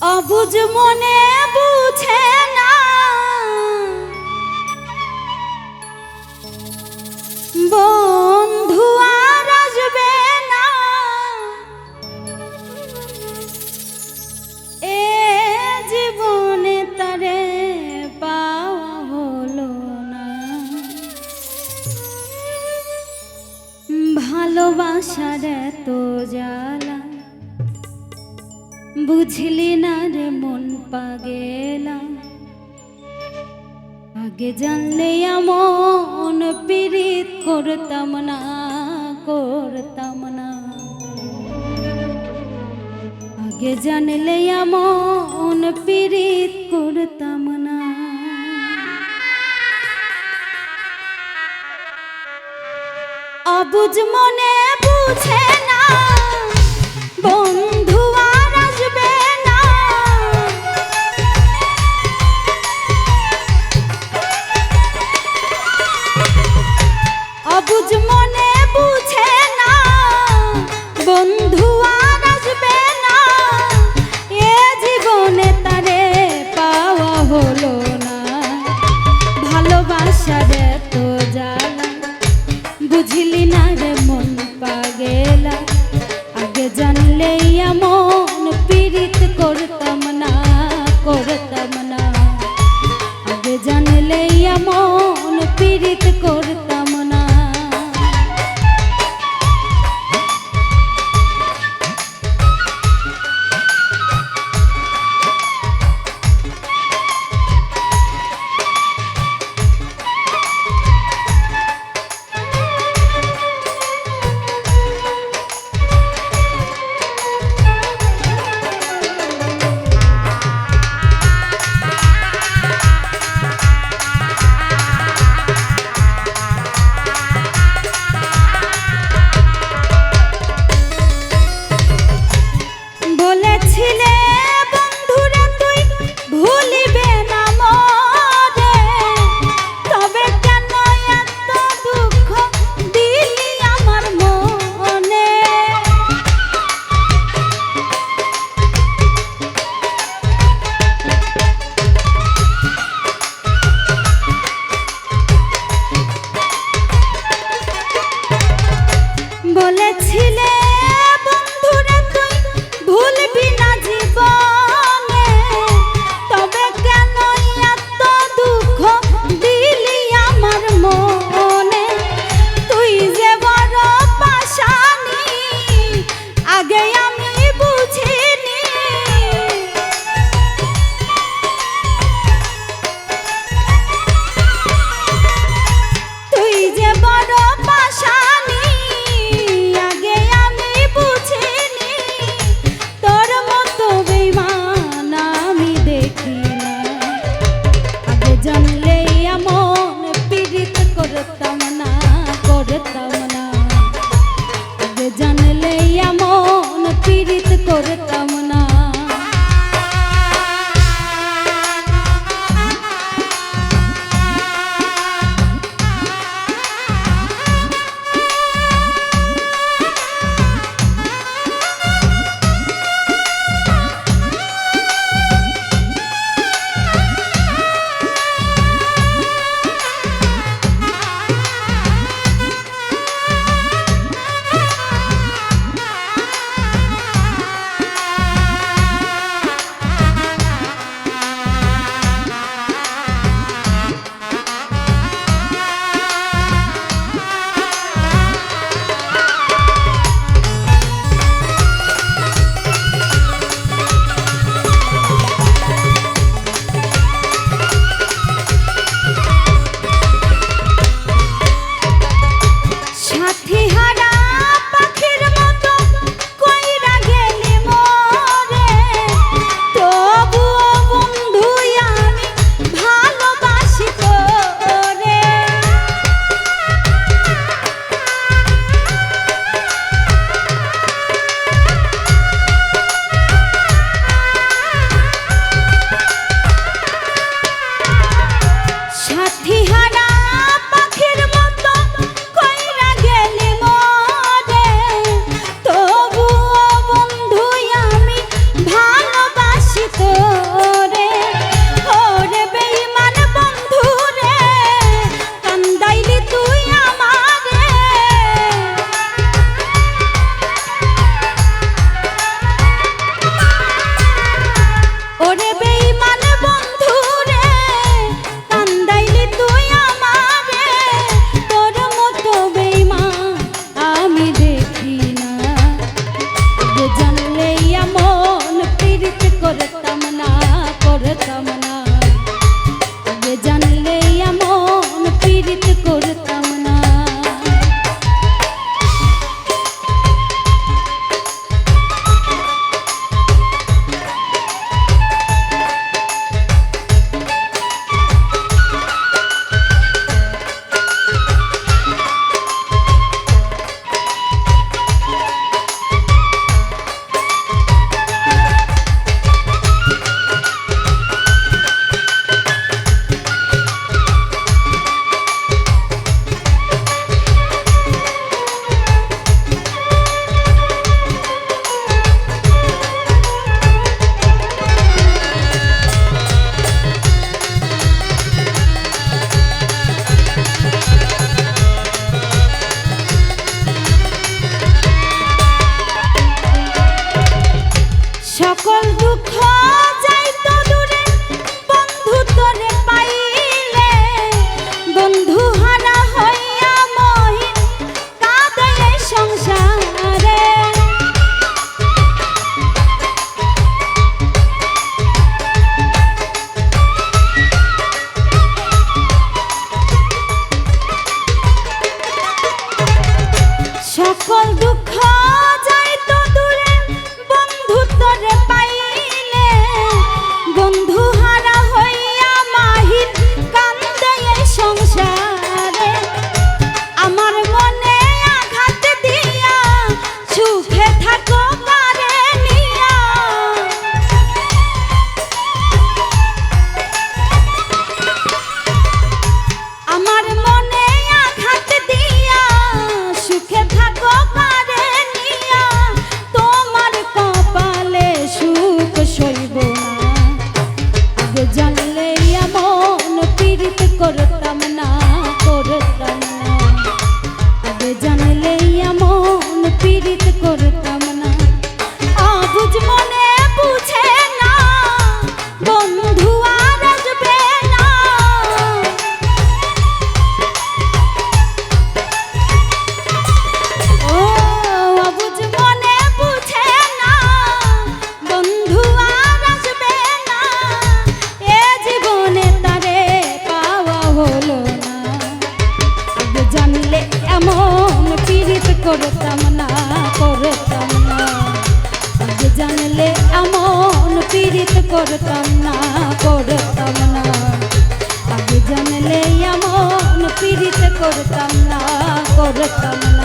অবুঝ মনে বুঝে না। বন্ধু আর আসবে না। এ জীবনে তারে পাওয়া হলো না। ভালোবাসার এত জ্বালা বুঝলি না রে মন পাগেলা? আগে জানলে এমন পীড়িত করতাম না করতাম না। আগে জানলে এমন পীড়িত করতাম না। অবুঝ মনে বুঝে না বলেছিলে করতাম না করতাম না আগে জানলে এমন পিড়িতে করতাম না করতাম না